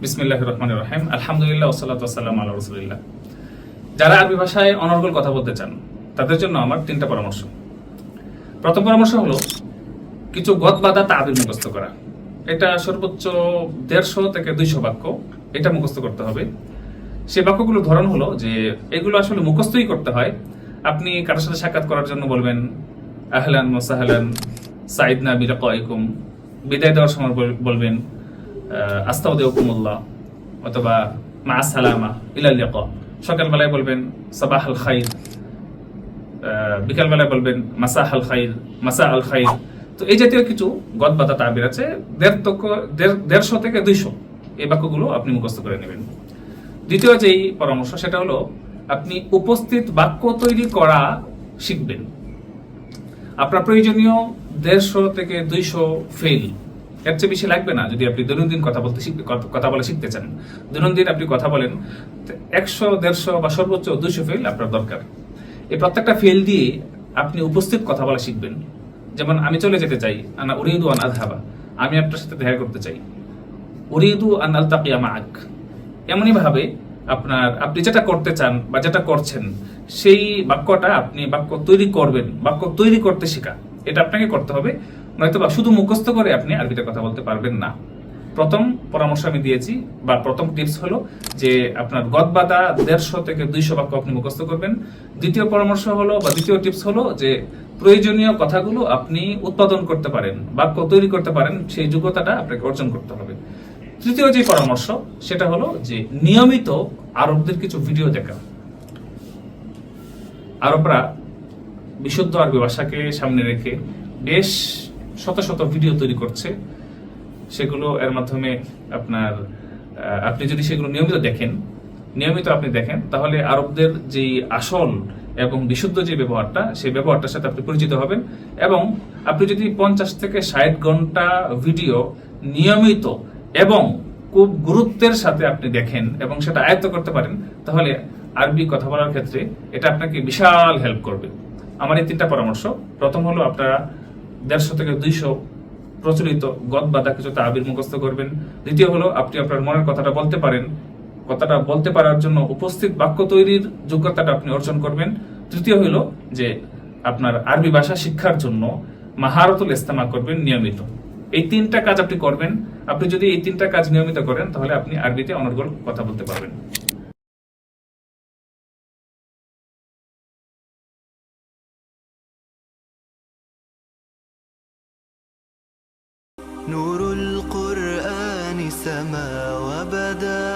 বিসমিল্লাহ রহমান রহিম। আলহামদুলিল্লাহ ওসালাত ওসাল্লাম আল্লাহ রসুলিল্লাহ। যারা আরবি ভাষায় অনর্গল কথা বলতে চান, তাদের জন্য আমার তিনটা পরামর্শ। প্রথম পরামর্শ হলো, কিছু গদ বাধা তাবির মুখস্থ করা। এটা সর্বোচ্চ দেড়শো থেকে দুইশো বাক্য। এটা মুখস্থ করতে হবে। সে বাক্যগুলোর ধরন হলো যে, এগুলো আসলে মুখস্থই করতে হয়। আপনি কারোর সাথে সাক্ষাৎ করার জন্য বলবেন, আহলান মোসাহলান সাইদ না বিরা কয়কুম বিদায় দেওয়ার সময় বল- বলবেন আস্তাউদ্দিউকুমুল্লাহ অথবা মা সালামা ইলাল লিকা। সকালবেলায় বলবেন সাবাহ আল খাইর বিকালবেলায় বলবেন মাসা আল খাইর মাসা আল খাইর। তো এই জাতীয় কিছু গদবাদা তাবির আছে, দেড়- দেড়শো থেকে দুইশো। এই বাক্যগুলো আপনি মুখস্থ করে নেবেন। দ্বিতীয় যেই পরামর্শ, সেটা হলো, আপনি উপস্থিত বাক্য তৈরি করা শিখবেন। আপনার প্রয়োজনীয় দেড়শো থেকে দুইশো ফেল এর চেয়ে বেশি লাগবে না যদি আপনি দৈনন্দিন কথা বলতে শিখতে কথা- বলা শিখতে চান। দৈনন্দিন আপনি কথা বলেন একশো, দেড়শো বা সর্বোচ্চ দুশো ফেল আপনার দরকার। এই প্রত্যেকটা ফেল দিয়ে আপনি উপস্থিত কথা বলা শিখবেন। যেমন আমি চলে যেতে চাই, আনা উরিদু আন আধাবা আমি আপনার সাথে দেখা করতে চাই। উরিদু আন আলতাকিয়া মাক এমনই ভাবে আপনার, আপনি যেটা করতে চান বা যেটা করছেন, সেই বাক্যটা আপনি বাক্য তৈরি করবেন, বাক্য তৈরি করতে শেখা এটা আপনাকে করতে হবে নয়তো বা শুধু মুখস্থ করে আপনি আরবিতে কথা বলতে পারবেন না। প্রথম পরামর্শ আমি দিয়েছি, বা প্রথম টিপস হলো যে আপনার গদবাদা দেড়শো থেকে দুইশো বাক্য আপনি মুখস্থ করবেন। দ্বিতীয় পরামর্শ হলো, বা দ্বিতীয় টিপস হলো যে প্রয়োজনীয় কথাগুলো আপনি উৎপাদন করতে পারেন, বাক্য তৈরি করতে পারেন, সেই যোগ্যতাটা আপনাকে অর্জন করতে হবে। তৃতীয় যে পরামর্শ, সেটা হলো যে নিয়মিত আরবদের কিছু ভিডিও দেখা। আরবরা বিশুদ্ধ আরবি ভাষাকে সামনে রেখে বেশ শত শত ভিডিও তৈরি করছে। সেগুলো এর মাধ্যমে আপনার আপনি যদি সেগুলো নিয়মিত দেখেন, নিয়মিত আপনি দেখেন, তাহলে আরবদের যে আসল এবং বিশুদ্ধ যে ব্যবহারটা, সেই ব্যবহারটার সাথে আপনি পরিচিত হবেন এবং আপনি যদি পঞ্চাশ থেকে ষাট ঘণ্টা ভিডিও নিয়মিত এবং খুব গুরুত্বের সাথে আপনি দেখেন এবং সেটা আয়ত্ত করতে পারেন, তাহলে আরবি কথা বলার ক্ষেত্রে এটা আপনাকে বিশাল হেল্প করবে। আমার এই তিনটা পরামর্শ। প্রথম হলো আপনারা দেড়শো থেকে দুইশো প্রচলিত গদ বাধা কিছু তাবির মুখস্থ করবেন। দ্বিতীয় হলো আপনি আপনার মনের কথাটা বলতে পারেন। কথাটা বলতে পারার জন্য উপস্থিত বাক্য তৈরির যোগ্যতাটা আপনি অর্জন করবেন। তৃতীয় হলো যে আপনার আরবি ভাষা শিক্ষার জন্য মাহারতুল ইস্তেমা করবেন নিয়মিত। এই তিনটা কাজ আপনি করবেন। আপনি যদি এই তিনটা কাজ নিয়মিত করেন, তাহলে আপনি আরবিতে অনর্গল কথা বলতে পারবেন। نور القرآن سما وبدا